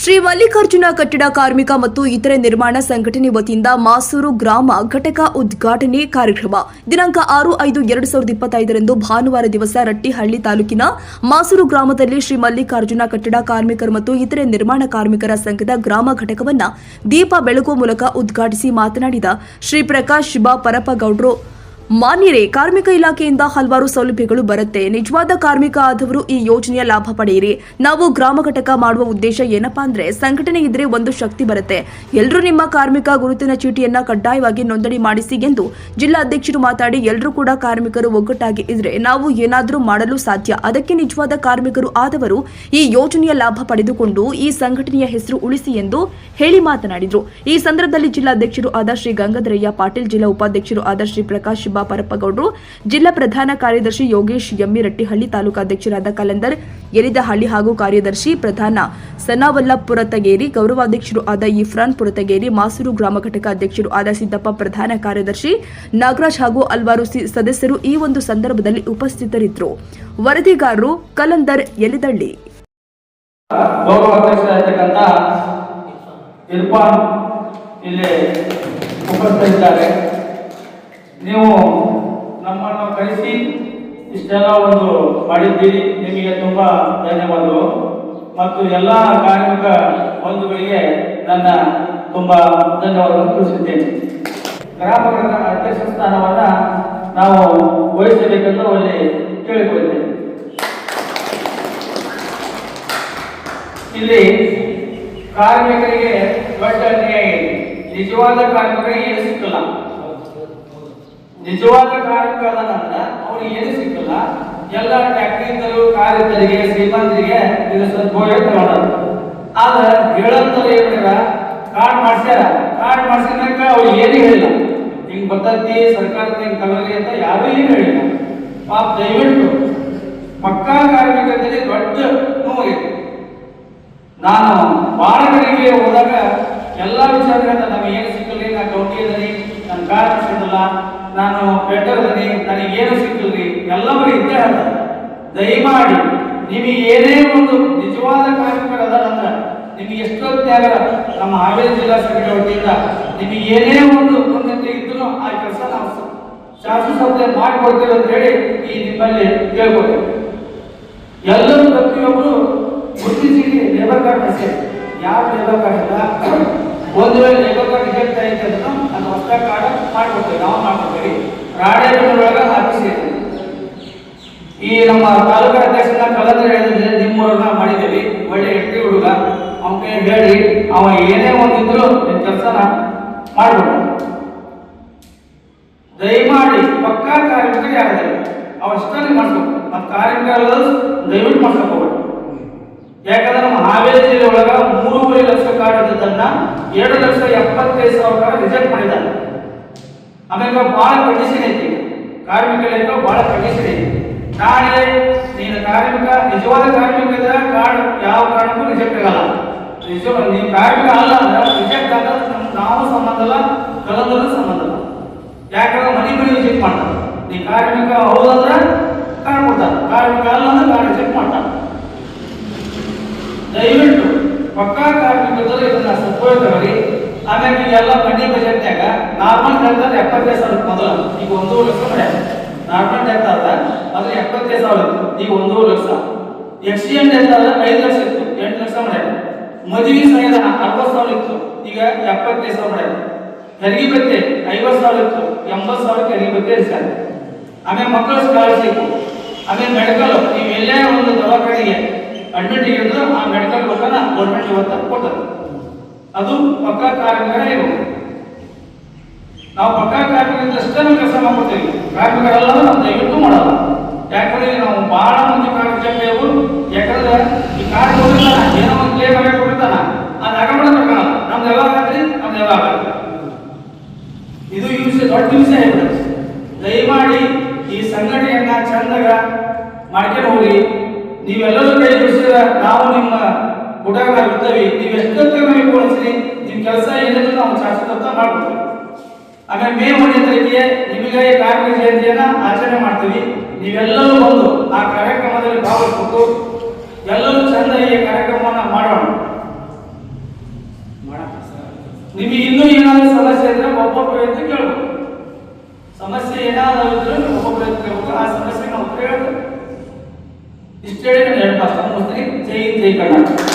ಶ್ರೀ ಮಲ್ಲಿಕಾರ್ಜುನ ಕಟ್ಟಡ ಕಾರ್ಮಿಕ ಮತ್ತು ಇತರೆ ನಿರ್ಮಾಣ ಸಂಘಟನೆ ವತಿಯಿಂದ ಮಾಸೂರು ಗ್ರಾಮ ಘಟಕ ಉದ್ಘಾಟನೆ ಕಾರ್ಯಕ್ರಮ. ದಿನಾಂಕ ಆರು ಐದು ಎರಡು ಸಾವಿರದ ಇಪ್ಪತ್ತೈದರಂದು ಭಾನುವಾರ ದಿವಸ ರಟ್ಟಿಹಳ್ಳಿ ತಾಲೂಕಿನ ಮಾಸೂರು ಗ್ರಾಮದಲ್ಲಿ ಶ್ರೀ ಮಲ್ಲಿಕಾರ್ಜುನ ಕಟ್ಟಡ ಕಾರ್ಮಿಕರು ಮತ್ತು ಇತರೆ ನಿರ್ಮಾಣ ಕಾರ್ಮಿಕರ ಸಂಘದ ಗ್ರಾಮ ಘಟಕವನ್ನು ದೀಪ ಬೆಳಗುವ ಮೂಲಕ ಉದ್ಘಾಟಿಸಿ ಮಾತನಾಡಿದ ಶ್ರೀ ಪ್ರಕಾಶ್ ಶಿಬಾ ಪರಪಗೌಡ್ರು ಮಾನ್ಯರೇ, ಕಾರ್ಮಿಕ ಇಲಾಖೆಯಿಂದ ಹಲವಾರು ಸೌಲಭ್ಯಗಳು ಬರುತ್ತೆ. ನಿಜವಾದ ಕಾರ್ಮಿಕ ಆದವರು ಈ ಯೋಜನೆಯ ಲಾಭ ಪಡೆಯಿರಿ. ನಾವು ಗ್ರಾಮ ಘಟಕ ಮಾಡುವ ಉದ್ದೇಶ ಏನಪ್ಪಾ ಅಂದ್ರೆ, ಸಂಘಟನೆ ಇದ್ರೆ ಒಂದು ಶಕ್ತಿ ಬರುತ್ತೆ. ಎಲ್ಲರೂ ನಿಮ್ಮ ಕಾರ್ಮಿಕ ಗುರುತಿನ ಚೀಟಿಯನ್ನ ಕಡ್ಡಾಯವಾಗಿ ನೋಂದಣಿ ಮಾಡಿಸಿ ಎಂದು ಜಿಲ್ಲಾಧ್ಯಕ್ಷರು ಮಾತಾಡಿ ಎಲ್ಲರೂ ಕೂಡ ಕಾರ್ಮಿಕರು ಒಗ್ಗಟ್ಟಾಗಿ ಇದ್ರೆ ನಾವು ಏನಾದರೂ ಮಾಡಲು ಸಾಧ್ಯ. ಅದಕ್ಕೆ ನಿಜವಾದ ಕಾರ್ಮಿಕರು ಆದವರು ಈ ಯೋಜನೆಯ ಲಾಭ ಪಡೆದುಕೊಂಡು ಈ ಸಂಘಟನೆಯ ಹೆಸರು ಉಳಿಸಿ ಎಂದು ಹೇಳಿ ಮಾತನಾಡಿದರು. ಈ ಸಂದರ್ಭದಲ್ಲಿ ಜಿಲ್ಲಾಧ್ಯಕ್ಷರು ಆದ ಶ್ರೀ ಗಂಗಾಧರಯ್ಯ ಪಾಟೀಲ್, ಜಿಲ್ಲಾ ಉಪಾಧ್ಯಕ್ಷರು ಆದ ಶ್ರೀ ಪ್ರಕಾಶ್ ಪರಪ್ಪಗೌಡರು. ಜಿಲ್ಲಾ ಪ್ರಧಾನ ಕಾರ್ಯದರ್ಶಿ ಯೋಗೇಶ್ ಯಮ್ಮಿರಟ್ಟಿಹಳ್ಳಿ ತಾಲೂಕಾಧ್ಯಕ್ಷರಾದ ಕಲಂದರ್, ಯಲಿದಹಳ್ಳಿ ಹಾಗೂ ಕಾರ್ಯದರ್ಶಿ ಪ್ರಧಾನ ಸನಾವಲ್ಲ ಪುರತಗೇರಿ ಗೌರವಾಧ್ಯಕ್ಷರು ಆದ ಇಫ್ರಾನ್ ಪುರತಗೇರಿ ಮಾಸೂರು ಗ್ರಾಮ ಘಟಕ ಅಧ್ಯಕ್ಷರು ಆದ ಸಿದ್ದಪ್ಪ ಪ್ರಧಾನ ಕಾರ್ಯದರ್ಶಿ, ನಾಗರಾಜ್ ಹಾಗೂ ಅಲ್ವಾರು ಸದಸ್ಯರು ಈ ಒಂದು ಸಂದರ್ಭದಲ್ಲಿ ಉಪಸ್ಥಿತರಿದ್ದರು. ವರದಿಗಾರರು ಕಲಂದರ್ ಎಲಿದಳ್ಳಿ ಇಲ್ಲಿ ಉಪಸ್ಥಿತರಿದ್ದಾರೆ. ನೀವು ನಮ್ಮನ್ನು ಕರೆಸಿ ಇಷ್ಟೆಲ್ಲ ಒಂದು ಮಾಡಿದ್ದೀರಿ. ನಿಮಗೆ ತುಂಬ ಧನ್ಯವಾದಗಳು. ಮತ್ತು ಎಲ್ಲ ಕಾರ್ಮಿಕ ಬಂಧುಗಳಿಗೆ ನನ್ನ ತುಂಬ ಧನ್ಯವಾದಗಳನ್ನು ತಿಳಿಸುತ್ತೇನೆ. ಗ್ರಾಮಗಳ ಅಧ್ಯಕ್ಷ ಸ್ಥಾನವನ್ನು ನಾವು ವಹಿಸಬೇಕೆಂದು ಅಲ್ಲಿ ಕೇಳಿಕೊಳ್ಳುತ್ತೇನೆ. ಇಲ್ಲಿ ಕಾರ್ಮಿಕರಿಗೆ ದೊಡ್ಡ ಅನ್ಯಾಯ ನಿಜವಾದ ಕಾರ್ಮಿಕರಿಗೆ ಸಿಕ್ಕಲ್ಲ. ನಿಜವಾದ ಕಾರ್ಮಿಕ ನಂತರ ಅವ್ರಿಗೆ ಏನು ಸಿಕ್ಕಲ್ಲ? ಎಲ್ಲ ಟ್ಯಾಕ್ಟ್ರಿಂದಲೂ ಕಾರ್ಮಿಕರಿಗೆ, ಶ್ರೀಮಂತರಿಗೆ ಇದು ಸದ್ಭೋಗ ಮಾಡೋದು ಆದ್ರೆ ಹೇಳಂತಲ್ಲ ಏನಿಲ್ಲ ಕಾರ್ಡ್ ಮಾಡ್ಸ್ಯಾರ. ಕಾರ್ಡ್ ಮಾಡ್ಸಿದಾಗ ಅವ್ರು ಏನು ಹೇಳಿಲ್ಲ. ಹಿಂಗ್ ಬರ್ತೈತಿ ಸರ್ಕಾರದ ಹಿಂಗ್ ತಗೊಳ್ಳಿ ಅಂತ ಯಾರು ಏನು ಹೇಳಿಲ್ಲ. ಪಾಪ ದಯವಿಟ್ಟು, ಪಕ್ಕಾ ಕಾರ್ಮಿಕರಲ್ಲಿ ದೊಡ್ಡ ನೋವಾಗಿದೆ ನಾನು ಬಾಳಗರಿಗೆ ಹೋದಾಗ ಎಲ್ಲ ವಿಚಾರಗಳನ್ನ ನಮಗೆ ಏನು ಸಿಕ್ಕಲ್ಲ ನಾ ಕೌಂಟಿ ನನ್ನ ಕಾರ್ಡ್ ನಾನು ಬೆಟ್ಟದಲ್ಲಿ ನನಗೇನು ಸಿಕ್ಕಲ್ರಿ ಎಲ್ಲವೂ ಇದ್ದೇ ಅದ. ದಯಮಾಡಿ, ನಿಮಗೆ ಏನೇ ಒಂದು ನಿಜವಾದ ಕಾರ್ಮಿಕರು ಅಂದ್ರೆ ನಿಮಗೆ ಎಷ್ಟೊತ್ತಾಗ ನಮ್ಮ ಹಾವೇರಿ ಜಿಲ್ಲಾ ಸಂಘಟನೆ ವತಿಯಿಂದ ನಿಮಗೆ ಏನೇ ಒಂದು ಉನ್ನತಿ ಇದ್ರೂ ಆ ಕೆಲಸ ನಾವು ಶಾಸನಸಭೆ ಮಾಡಿಕೊಡ್ತೇವೆ ಅಂತ ಹೇಳಿ ಈ ನಿಮ್ಮಲ್ಲಿ ಕೇಳ್ಕೊಳ್ತೇವೆ ಎಲ್ಲರೂ ಪ್ರತಿಯೊಬ್ಬರು ಗುರುತಿಸಿ ಲೇಬರ್ ಕಾರ್ಡ್ ಯಾವ ಲೇಬರ್ ಕಾರ್ಡ್ ಇಲ್ಲ ಒಂದು ವೇಳೆ ಲೇಬರ್ ಆಯ್ತು ಅಂದ್ರೆ ಅದು ಹೊಸ ಕಾರ್ಡ್ ಮಾಡ್ಕೊಡ್ತೇವೆ ನಾವು ಮಾಡ್ಕೊಡ್ತೇವೆ. ರಾಡೇಬೆನ್ನೂರೊಳಗ ಹಾಕಿಸಿ. ಈ ನಮ್ಮ ತಾಲೂಕು ಅಧ್ಯಕ್ಷನ ಕಳೆದ್ರೆ ಹೇಳಿದ್ರೆ ನಿಮ್ಮೂರನ್ನ ಮಾಡಿದ್ದೇವೆ. ಒಳ್ಳೆ ಎಟ್ಟಿ ಹುಡುಗ. ಅವನ ಕೈ ಹೇಳಿ, ಅವ ಏನೇ ಒಂದಿದ್ರು ಕೆಲಸನ ಮಾಡ್ಬೋದು ದಯಮಾಡಿ ಪಕ್ಕಾ ಕಾರ್ಯಕ್ರಮ ಯಾರಿದ್ದಾರೆ ಅವಷ್ಟನ್ನು ಮಾಡ್ಬೇಕು ಮತ್ತು ಕಾರ್ಮಿಕರು ದಯವಿಟ್ಟು ಮಾಡ್ಸಕ್ ಹೋಗ್ಬೇಡಿ ಯಾಕಂದ್ರೆ ನಮ್ಮ ಹಾವೇರಿ ಜಿಲ್ಲೆ ಒಳಗ ಮೂರುವರೆ ಲಕ್ಷ ಕಾರ್ಡ್ ಇದ್ದದನ್ನ ಎರಡು ಲಕ್ಷ ಎಪ್ಪತ್ತೈದು ಸಾವಿರ ಕಾರ್ಡ್ ರಿಜೆಕ್ಟ್ ಮಾಡಿದ್ದಾರೆ. ಆಮೇಲೆ ಬಹಳ ಕಂಡೀಷನ್ ಐತಿ. ಕಾರ್ಮಿಕರಿಗೆ ಬಹಳ ಕಂಡೀಷನ್ ಐತಿ. ನಾಳೆ ನೀನು ಕಾರ್ಮಿಕ, ನಿಜವಾದ ಕಾರ್ಮಿಕ ಇದ್ರೆ ಕಾರ್ಡ್ ಯಾವ ಕಾರಣಕ್ಕೂ ರಿಜೆಕ್ಟ್ ಆಗಲ್ಲ. ನಿಜ ನೀವು ಕಾರ್ಮಿಕ ಅಲ್ಲ ಅಂದ್ರೆ ರಿಜೆಕ್ಟ್ ನಮ್- ನಾವು ಸಂಬಂಧ ಅಲ್ಲ ಕಲಂದರೂ ಸಂಬಂಧ ಅಲ್ಲ ಯಾಕಂದ್ರೆ ಮನೆ ಮನೆ ರಿಜೆಕ್ಟ್ ಮಾಡ್ತಾರೆ. ನೀ ಕಾರ್ಮಿಕ ಹೌದಂದ್ರೆ ಕಾರ್ಡ್ ಕೊಡ್ತಾರೆ ಕಾರ್ಮಿಕ ಅಲ್ಲ ಅಂದ್ರೆ ಕಾರ್ಡ್ ರಿಜೆಕ್ಟ್ ಮಾಡ್ತಾರೆ. ದಯವಿಟ್ಟು ಪಕ್ಕಾ ಕಾರ್ಮಿಕರು ಇದನ್ನ ಸದ್ಭೋಗ ಮಾಡಿ ಆಮೇಲೆ ಈಗೆಲ್ಲ ಬಡ್ಡಿ ಬಜೆಟ್ನ್ಯಾಗ ನಾರ್ಮಲ್ ಡೆತ್ ಅಂದ್ರೆ ಎಪ್ಪತ್ತೈದು ಸಾವಿರ ಮೊದಲು. ಈಗ ಒಂದೂವರೆ ಲಕ್ಷ ಮಾಡ್ಯಾರ ನಾರ್ಮಲ್ ಡೆತ್ ಆದ್ರೆ ಅದ್ರ ಎಪ್ಪತ್ತೈದು ಸಾವಿರ. ಈಗ ಒಂದೂವರೆ ಲಕ್ಷ. ಎಕ್ಸಿಡೆಂಟ್ ಡೆತ್ ಆದ ಐದು ಲಕ್ಷ ಇತ್ತು. ಎಂಟು ಲಕ್ಷ ಮಾಡ್ಯಾರ ಮದುವೆ ಸಮಯದ ಅರವತ್ತು ಸಾವಿರ ಇತ್ತು. ಈಗ ಎಪ್ಪತ್ತೈದು ಸಾವಿರ ಮಾಡ್ಯಾರ ಹೆರಿಗೆ ಬತ್ತೆ ಐವತ್ತು ಸಾವಿರ ಇತ್ತು. ಎಂಬತ್ತು ಸಾವಿರಕ್ಕೆ ಹೆರಿಗೆ ಬತ್ತೆ ಸರ್ ಆಮೇಲೆ ಮಕ್ಕಳ ಸ್ಕಾಲರ್ಶಿಪ್ ಆಮೇಲೆ ಮೆಡಿಕಲ್ ನೀವು ಎಲ್ಲೇ ಒಂದು ದವಾಖಾನೆಗೆ ಅಡ್ಮಿಟ್ ಇದ್ರೆ ಆ ಮೆಡಿಕಲ್ ರೊಕ್ಕನ ಗೌರ್ಮೆಂಟ್ ಇವತ್ತು ಕೊಡ್ತಾರೆ. ಅದು ಪಕ್ಕಾ ಕಾರ್ಮಿಕರೇ ಇರಬೇಕು ನಾವು ಪಕ್ಕಾ ಕಾರ್ಮಿಕರಿಂದ ಅಷ್ಟೇ ನಾವು ಕೆಲಸ ಮಾಡ್ಕೊತೀವಿ ಕಾರ್ಮಿಕರಲ್ಲ ನಾವು ದಯವಿಟ್ಟು ಮಾಡಲ್ಲ. ಯಾಕಂದ್ರೆ ನಾವು ಬಹಳ ಮಂದಿ ಕಾರ್ಮಿಕರು ಯಾಕಂದ್ರೆ ಈ ಕಾರ್ಡ್ ಕೊಟ್ಟಿರ್ತಾನ ಏನೋ ಒಂದು ಕ್ಲೇಮ್ ಆಗಿ ಕೊಟ್ಟಿರ್ತಾನ. ಅದು ನಗಮಣ ತಗೊಳಲ್ಲ ನಮ್ದು ಯಾವಾಗ ಆದ್ರಿ ನಮ್ದು ಯಾವಾಗ ಇದು ವಿಷಯ ದೊಡ್ಡ ವಿಷಯ ಆಗ್ಬಿಡುತ್ತೆ ದಯಮಾಡಿ ಈ ಸಂಘಟನೆಯನ್ನ ಚಂದಾಗ ಮಾಡ್ಕೊಂಡು ಹೋಗಿ. ನೀವೆಲ್ಲರೂ ಕೈ ಬಿಡಿಸಿದ್ರೆ ನಾವು ನಿಮ್ಮ ಗುಡಾಗ ಇರ್ತೇವೆ ನೀವು ಎಷ್ಟೊತ್ತ ನಮಗೆ ಪೋಣಿಸ್ರಿ ನಿಮ್ಮ ಕೆಲಸ ಏನಿದೆ ನಾವು ಶಾಶ್ವತ ಮಾಡ್ಕೊಡ್ತೀವಿ ಆಮೇಲೆ ಮೇ ಒಂದನೇ ತಾರೀಕಿಗೆ ನಿಮಗಾಗಿ ಕಾರ್ಮಿಕ ಜಯಂತಿಯನ್ನ ಆಚರಣೆ ಮಾಡ್ತೀವಿ. ನೀವೆಲ್ಲರೂ ಬಂದು ಆ ಕಾರ್ಯಕ್ರಮದಲ್ಲಿ ಭಾಗವಹಿಸಬೇಕು ಎಲ್ಲರೂ ಚಂದ ಈ ಕಾರ್ಯಕ್ರಮವನ್ನ ಮಾಡೋಣ. ನಿಮಗೆ ಇನ್ನೂ ಏನಾದ್ರೂ ಸಮಸ್ಯೆ ಇದ್ರೆ ಒಬ್ಬೊಬ್ಬರು ಅಂತ ಕೇಳಬೇಕು ಸಮಸ್ಯೆ ಏನಾದರೂ ಇದ್ರೆ ಒಬ್ಬೊಬ್ಬರು ಅಂತ ಕೇಳಬೇಕು ಆ ಸಮಸ್ಯೆ ನಾವು ಹೇಳ್ಬೇಕು ಇಷ್ಟೇ ಹೇಳಿ ನಾನು ಎರಡು ಜೈ ಜೈ ಕರ್ನಾಟಕ.